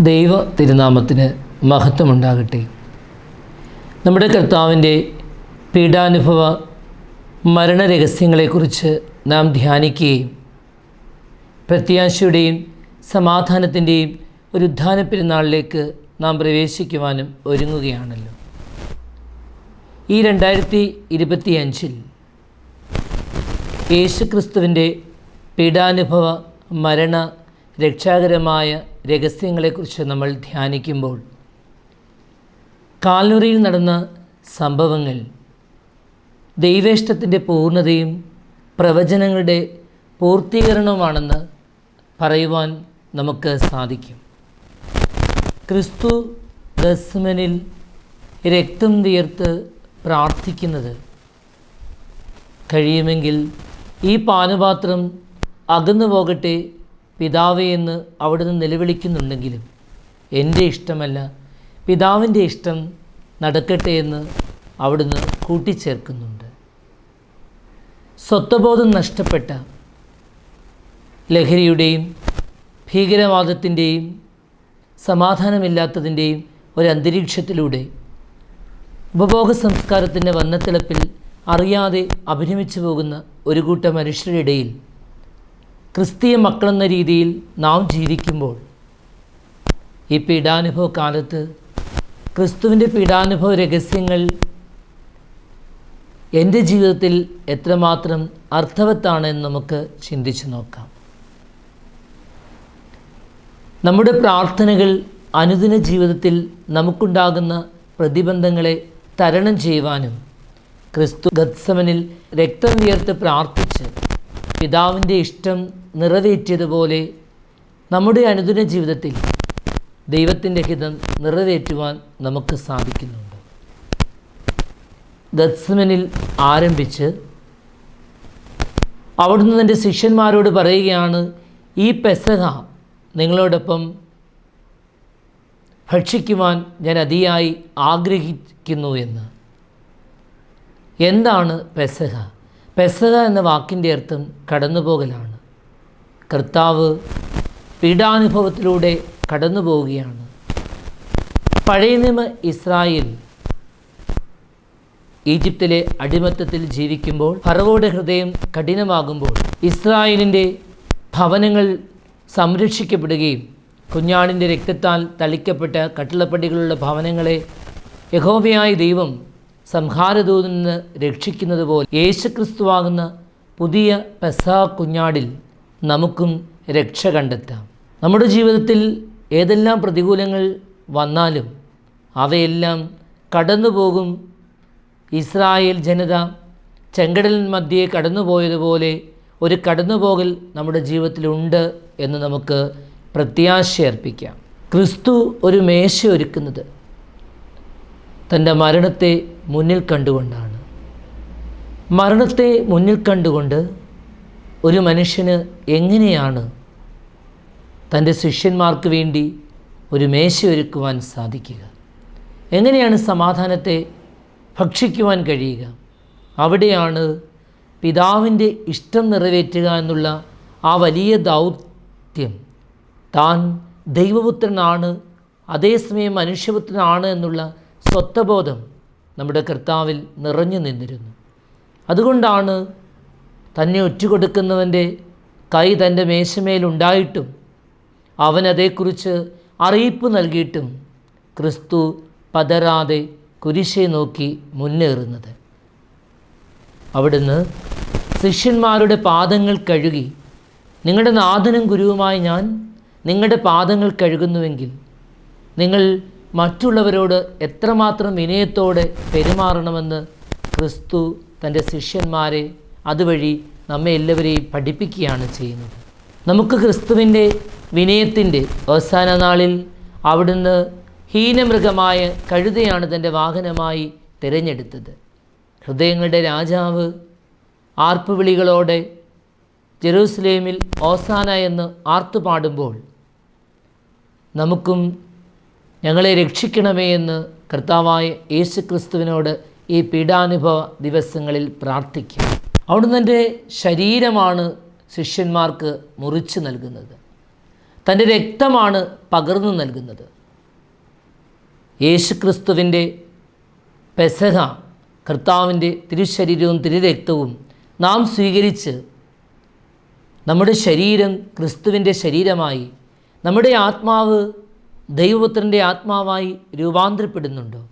ദൈവ തിരുനാമത്തിന് മഹത്വമുണ്ടാകട്ടെ. നമ്മുടെ കർത്താവിന്റെ പീഡാനുഭവ മരണരഹസ്യങ്ങളെക്കുറിച്ച് നാം ധ്യാനിക്കുകയും പ്രത്യാശയുടെയും സമാധാനത്തിന്റെയും ഒരു ഉദ്ധാന പെരുന്നാളിലേക്ക് നാം പ്രവേശിക്കുവാനും ഒരുങ്ങുകയാണല്ലോ. ഈ രണ്ടായിരത്തി ഇരുപത്തി അഞ്ചിൽ യേശുക്രിസ്തുവിന്റെ പീഡാനുഭവ മരണ രക്ഷാകരമായ രഹസ്യങ്ങളെക്കുറിച്ച് നമ്മൾ ധ്യാനിക്കുമ്പോൾ കാൽനുറിയിൽ നടന്ന സംഭവങ്ങൾ ദൈവേഷ്ടത്തിന്റെ പൂർണതയും പ്രവചനങ്ങളുടെ പൂർത്തീകരണവുമാണെന്ന് പറയുവാൻ നമുക്ക് സാധിക്കും. ക്രിസ്തു ദസ്മനിൽ രക്തം തീർത്ത് പ്രാർത്ഥിക്കുന്നത് കഴിയുമെങ്കിൽ ഈ പാനപാത്രം അകന്നു പോകട്ടെ പിതാവേ എന്ന് അവിടുന്ന് നിലവിളിക്കുന്നുണ്ടെങ്കിലും എന്റെ ഇഷ്ടമല്ല. പിതാവിന്റെ ഇഷ്ടം നടക്കട്ടെ എന്ന് അവിടുന്ന് കൂട്ടിച്ചേർക്കുന്നുണ്ട്. സ്വത്വബോധം നഷ്ടപ്പെട്ട ലഹരിയുടെയും ഭീകരവാദത്തിന്റെയും സമാധാനമില്ലാത്തതിന്റെയും ഒരന്തരീക്ഷത്തിലൂടെ ഉപഭോഗ സംസ്കാരത്തിന്റെ വന്നത്തിളപ്പിൽ അറിയാതെ അഭിരമിച്ചു പോകുന്ന ഒരു കൂട്ടം മനുഷ്യരുടെ ഇടയിൽ ക്രിസ്തീയ മക്കളെന്ന രീതിയിൽ നാം ജീവിക്കുമ്പോൾ ഈ പീഡാനുഭവ കാലത്ത് ക്രിസ്തുവിന്റെ പീഡാനുഭവ രഹസ്യങ്ങൾ എന്റെ ജീവിതത്തിൽ എത്രമാത്രം അർത്ഥവത്താണെന്ന് നമുക്ക് ചിന്തിച്ചു നോക്കാം. നമ്മുടെ പ്രാർത്ഥനകൾ അനുദിന ജീവിതത്തിൽ നമുക്കുണ്ടാകുന്ന പ്രതിബന്ധങ്ങളെ തരണം ചെയ്യുവാനും ക്രിസ്തു ഗത്സമനിൽ രക്തം വിയർത്ത് പ്രാർത്ഥിച്ച് പിതാവിന്റെ ഇഷ്ടം നിറവേറ്റിയതുപോലെ നമ്മുടെ അനുദിന ജീവിതത്തിൽ ദൈവത്തിന്റെ ഹിതം നിറവേറ്റുവാൻ നമുക്ക് സാധിക്കുന്നുണ്ട്. ദത്സ്മനിൽ ആരംഭിച്ച് അവിടുന്ന് തന്റെ ശിഷ്യന്മാരോട് പറയുകയാണ് ഈ പെസഹ നിങ്ങളോടൊപ്പം ഭക്ഷിക്കുവാൻ ഞാൻ അതിയായി ആഗ്രഹിക്കുന്നു എന്ന്. എന്താണ് പെസഹ? പെസഹ എന്ന വാക്കിന്റെ അർത്ഥം കടന്നുപോകലാണ്. കർത്താവ് പീഡാനുഭവത്തിലൂടെ കടന്നു പോവുകയാണ് പഴയ നിയമ ഇസ്രായേൽ ഈജിപ്തിലെ അടിമത്തത്തിൽ ജീവിക്കുമ്പോൾ ഫറവോയുടെ ഹൃദയം കഠിനമാകുമ്പോൾ ഇസ്രായേലിന്റെ ഭവനങ്ങൾ സംരക്ഷിക്കപ്പെടുകയും കുഞ്ഞാടിന്റെ രക്തത്താൽ തളിക്കപ്പെട്ട കട്ടിളപ്പടികളുള്ള ഭവനങ്ങളെ യഹോവയായ ദൈവം സംഹാരദൂതിൽ നിന്ന് രക്ഷിക്കുന്നത് പോലെ യേശുക്രിസ്തുവാകുന്ന പുതിയ പെസാ കുഞ്ഞാടിൽ നമുക്കും രക്ഷ കണ്ടെത്താം. നമ്മുടെ ജീവിതത്തിൽ ഏതെല്ലാം പ്രതികൂലങ്ങൾ വന്നാലും അവയെല്ലാം കടന്നു പോകും ഇസ്രായേൽ ജനത ചെങ്കടൽ മധ്യേ കടന്നുപോയതുപോലെ ഒരു കടന്നുപോകൽ നമ്മുടെ ജീവിതത്തിലുണ്ട് എന്ന് നമുക്ക് പ്രത്യാശയർപ്പിക്കാം. ക്രിസ്തു ഒരു മേശ ഒരുക്കുന്നത് തന്റെ മരണത്തെ മുന്നിൽ കണ്ടുകൊണ്ടാണ്. മരണത്തെ മുന്നിൽ കണ്ടുകൊണ്ട് ഒരു മനുഷ്യന് എങ്ങനെയാണ് തന്റെ ശിഷ്യന്മാർക്ക് വേണ്ടി ഒരു മേശ ഒരുക്കുവാൻ സാധിക്കുക? എങ്ങനെയാണ് സമാധാനത്തെ ഭക്ഷിക്കുവാൻ കഴിയുക? അവിടെയാണ് പിതാവിന്റെ ഇഷ്ടം നിറവേറ്റുക എന്നുള്ള ആ വലിയ ദൗത്യം. താൻ ദൈവപുത്രനാണ് അതേസമയം മനുഷ്യപുത്രനാണ് എന്നുള്ള സ്വത്വബോധം നമ്മുടെ കർത്താവിൽ നിറഞ്ഞു നിന്നിരുന്നു. അതുകൊണ്ടാണ് തന്നെ ഒറ്റുകൊടുക്കുന്നവന്റെ കൈ തന്റെ മേശമേലുണ്ടായിട്ടും അവനതേക്കുറിച്ച് അറിയിപ്പ് നൽകിയിട്ടും ക്രിസ്തു പതരാതെ കുരിശെ നോക്കി മുന്നേറുന്നത്. അവിടുന്ന് ശിഷ്യന്മാരുടെ പാദങ്ങൾ കഴുകി നിങ്ങളുടെ നാഥനും ഗുരുവുമായി ഞാൻ നിങ്ങളുടെ പാദങ്ങൾ കഴുകുന്നുവെങ്കിൽ നിങ്ങൾ മറ്റുള്ളവരോട് എത്രമാത്രം വിനയത്തോടെ പെരുമാറണമെന്ന് ക്രിസ്തു തന്റെ ശിഷ്യന്മാരെ അതുവഴി നമ്മെ എല്ലാവരെയും പഠിപ്പിക്കുകയാണ് ചെയ്യുന്നത്. നമുക്ക് ക്രിസ്തുവിന്റെ വിനയത്തിന്റെ അവസാന നാളിൽ അവിടുന്ന് ഹീനമൃഗമായ കഴുതയാണ് തന്റെ വാഹനമായി തിരഞ്ഞെടുത്തത്. ഹൃദയങ്ങളുടെ രാജാവ് ആർപ്പുവിളികളോടെ ജെറൂസലേമിൽ ഓസാന എന്ന് ആർത്തുപാടുമ്പോൾ നമുക്കും ഞങ്ങളെ രക്ഷിക്കണമേ എന്ന് കർത്താവായ യേശു ക്രിസ്തുവിനോട് ഈ പീഡാനുഭവ ദിവസങ്ങളിൽ പ്രാർത്ഥിക്കും. അവിടുന്ന് എന്റെ ശരീരമാണ് ശിഷ്യന്മാർക്ക് മുറിച്ചു നൽകുന്നത്. തന്റെ രക്തമാണ് പകർന്നു നൽകുന്നത്. യേശുക്രിസ്തുവിന്റെ പെസഹ കർത്താവിന്റെ തിരുശരീരവും തിരുരക്തവും നാം സ്വീകരിച്ച് നമ്മുടെ ശരീരം ക്രിസ്തുവിന്റെ ശരീരമായി നമ്മുടെ ആത്മാവ് ദൈവപുത്രന്റെ ആത്മാവായി രൂപാന്തരപ്പെടുന്നുണ്ടോ?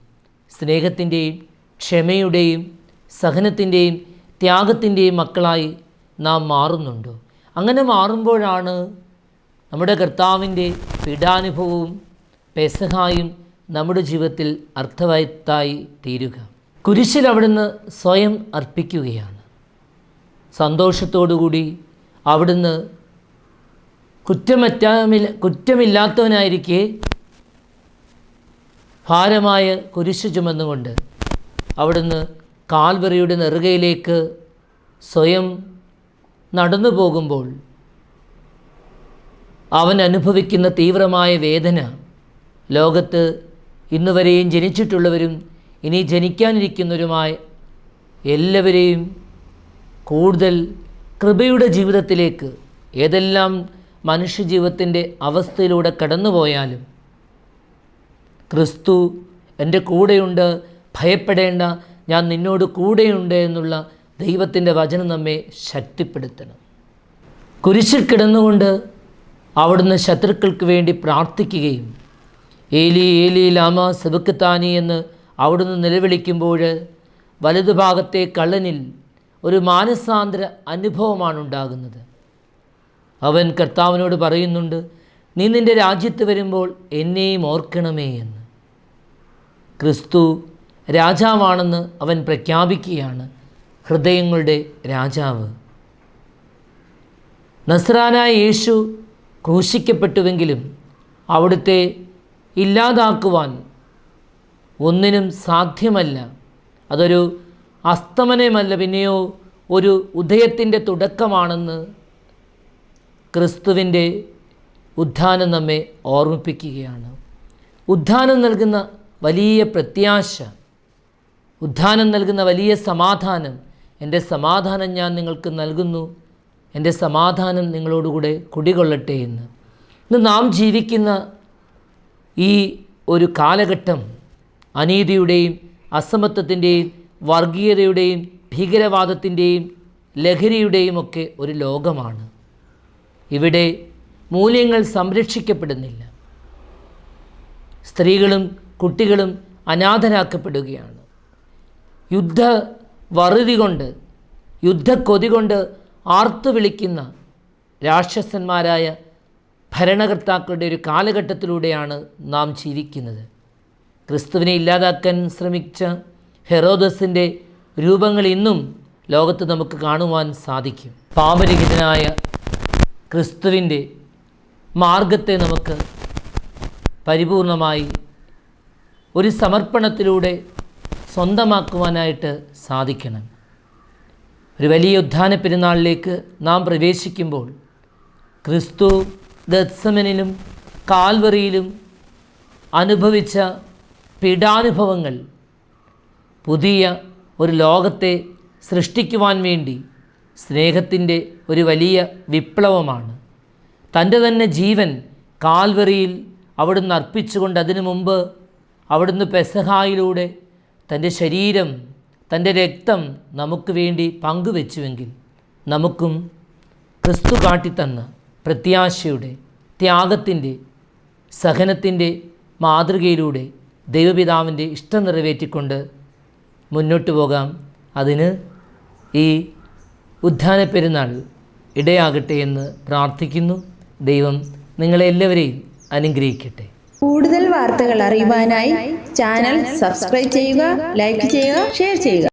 സ്നേഹത്തിന്റെയും ക്ഷമയുടെയും സഹനത്തിന്റെയും ത്യാഗത്തിന്റെയും മക്കളായി നാം മാറുന്നുണ്ടോ? അങ്ങനെ മാറുമ്പോഴാണ് നമ്മുടെ കർത്താവിന്റെ പീഡാനുഭവവും പെസഹായും നമ്മുടെ ജീവിതത്തിൽ അർത്ഥവത്തായി തീരുക. കുരിശിൽ അവിടുന്ന് സ്വയം അർപ്പിക്കുകയാണ്. സന്തോഷത്തോടുകൂടി അവിടുന്ന് കുറ്റമറ്റാമില്ല കുറ്റമില്ലാത്തവനായിരിക്കെ ഭാരമായ കുരിശ് ചുമന്നുകൊണ്ട് അവിടുന്ന് കാൽവറിയുടെ നെറുകയിലേക്ക് സ്വയം നടന്നു പോകുമ്പോൾ അവൻ അനുഭവിക്കുന്ന തീവ്രമായ വേദന ലോകത്ത് ഇന്നുവരെയും ജനിച്ചിട്ടുള്ളവരും ഇനി ജനിക്കാനിരിക്കുന്നവരുമായ എല്ലാവരെയും കൂടുതൽ കൃപയുടെ ജീവിതത്തിലേക്ക് ഏതെല്ലാം മനുഷ്യജീവിതത്തിന്റെ അവസ്ഥയിലൂടെ കടന്നുപോയാലും ക്രിസ്തു എന്റെ കൂടെയുണ്ട്. ഭയപ്പെടേണ്ട. ഞാൻ നിന്നോട് കൂടെയുണ്ട് എന്നുള്ള ദൈവത്തിന്റെ വചനം നമ്മെ ശക്തിപ്പെടുത്തണം. കുരിശിൽ കിടന്നുകൊണ്ട് അവിടുന്ന് ശത്രുക്കൾക്ക് വേണ്ടി പ്രാർത്ഥിക്കുകയും ഏലി ഏലി ലാമ സെബുക്കത്താനി എന്ന് അവിടുന്ന് നിലവിളിക്കുമ്പോൾ വലതുഭാഗത്തെ കള്ളനിൽ ഒരു മാനസാന്തര അനുഭവമാണ് ഉണ്ടാകുന്നത്. അവൻ കർത്താവിനോട് പറയുന്നുണ്ട് നീ നിന്റെ രാജ്യത്ത് വരുമ്പോൾ എന്നെയും ഓർക്കണമേ എന്ന്. ക്രിസ്തു രാജാവാണെന്ന് അവൻ പ്രഖ്യാപിക്കുകയാണ്. ഹൃദയങ്ങളുടെ രാജാവ്. നസ്രാനായ യേശു ക്രൂശിക്കപ്പെട്ടുവെങ്കിലും അവിടുത്തെ ഇല്ലാതാക്കുവാൻ ഒന്നിനും സാധ്യമല്ല. അതൊരു അസ്തമനമല്ല പിന്നെയോ ഒരു ഉദയത്തിന്റെ തുടക്കമാണെന്ന് ക്രിസ്തുവിന്റെ ഉദ്ധാനം നമ്മെ ഓർമ്മിപ്പിക്കുകയാണ്. ഉദ്ധാനം നൽകുന്ന വലിയ പ്രത്യാശ ഉദ്ധാനം നൽകുന്ന വലിയ സമാധാനം. എന്റെ സമാധാനം ഞാൻ നിങ്ങൾക്ക് നൽകുന്നു. എന്റെ സമാധാനം നിങ്ങളോടുകൂടെ കുടികൊള്ളട്ടെ എന്ന്. ഇന്ന് നാം ജീവിക്കുന്ന ഈ ഒരു കാലഘട്ടം അനീതിയുടെയും അസമത്വത്തിന്റെയും വർഗീയതയുടെയും ഭീകരവാദത്തിന്റെയും ലഹരിയുടെയും ഒക്കെ ഒരു ലോകമാണ്. ഇവിടെ മൂല്യങ്ങൾ സംരക്ഷിക്കപ്പെടുന്നില്ല. സ്ത്രീകളും കുട്ടികളും അനാഥരാക്കപ്പെടുകയാണ്. യുദ്ധ വറുതി കൊണ്ട് യുദ്ധക്കൊതി കൊണ്ട് ആർത്തു വിളിക്കുന്ന രാക്ഷസന്മാരായ ഭരണകർത്താക്കളുടെ ഒരു കാലഘട്ടത്തിലൂടെയാണ് നാം ജീവിക്കുന്നത്. ക്രിസ്തുവിനെ ഇല്ലാതാക്കാൻ ശ്രമിച്ച ഹെറോദസിന്റെ രൂപങ്ങൾ ഇന്നും ലോകത്ത് നമുക്ക് കാണുവാൻ സാധിക്കും. പാപരഹിതനായ ക്രിസ്തുവിന്റെ മാർഗത്തെ നമുക്ക് പരിപൂർണമായി ഒരു സമർപ്പണത്തിലൂടെ സ്വന്തമാക്കുവാനായിട്ട് സാധിക്കണം. ഒരു വലിയ ഉദ്ധാന പെരുന്നാളിലേക്ക് നാം പ്രവേശിക്കുമ്പോൾ ക്രിസ്തു ദത്സമനിലും കാൽവറിയിലും അനുഭവിച്ച പീഡാനുഭവങ്ങൾ പുതിയ ഒരു ലോകത്തെ സൃഷ്ടിക്കുവാൻ വേണ്ടി സ്നേഹത്തിന്റെ ഒരു വലിയ വിപ്ലവമാണ്. തന്റെ തന്നെ ജീവൻ കാൽവറിയിൽ അവിടുന്ന് അർപ്പിച്ചുകൊണ്ട് അതിനു മുമ്പ് അവിടുന്ന് പെസഹായിലൂടെ തന്റെ ശരീരം തന്റെ രക്തം നമുക്ക് വേണ്ടി പങ്കുവെച്ചുവെങ്കിൽ നമുക്കും ക്രിസ്തു കാട്ടിത്തന്ന പ്രത്യാശയുടെ ത്യാഗത്തിന്റെ സഹനത്തിന്റെ മാതൃകയിലൂടെ ദൈവപിതാവിന്റെ ഇഷ്ടം നിറവേറ്റിക്കൊണ്ട് മുന്നോട്ട് പോകാം. അതിന് ഈ ഉദ്ധാന പെരുന്നാൾ ഇടയാകട്ടെ എന്ന് പ്രാർത്ഥിക്കുന്നു. ദൈവം നിങ്ങളെല്ലാവരെയും അനുഗ്രഹിക്കട്ടെ. കൂടുതൽ വാർത്തകൾ അറിയുവാനായി ചാനൽ സബ്സ്ക്രൈബ് ചെയ്യുക ലൈക്ക് ചെയ്യുക ഷെയർ ചെയ്യുക.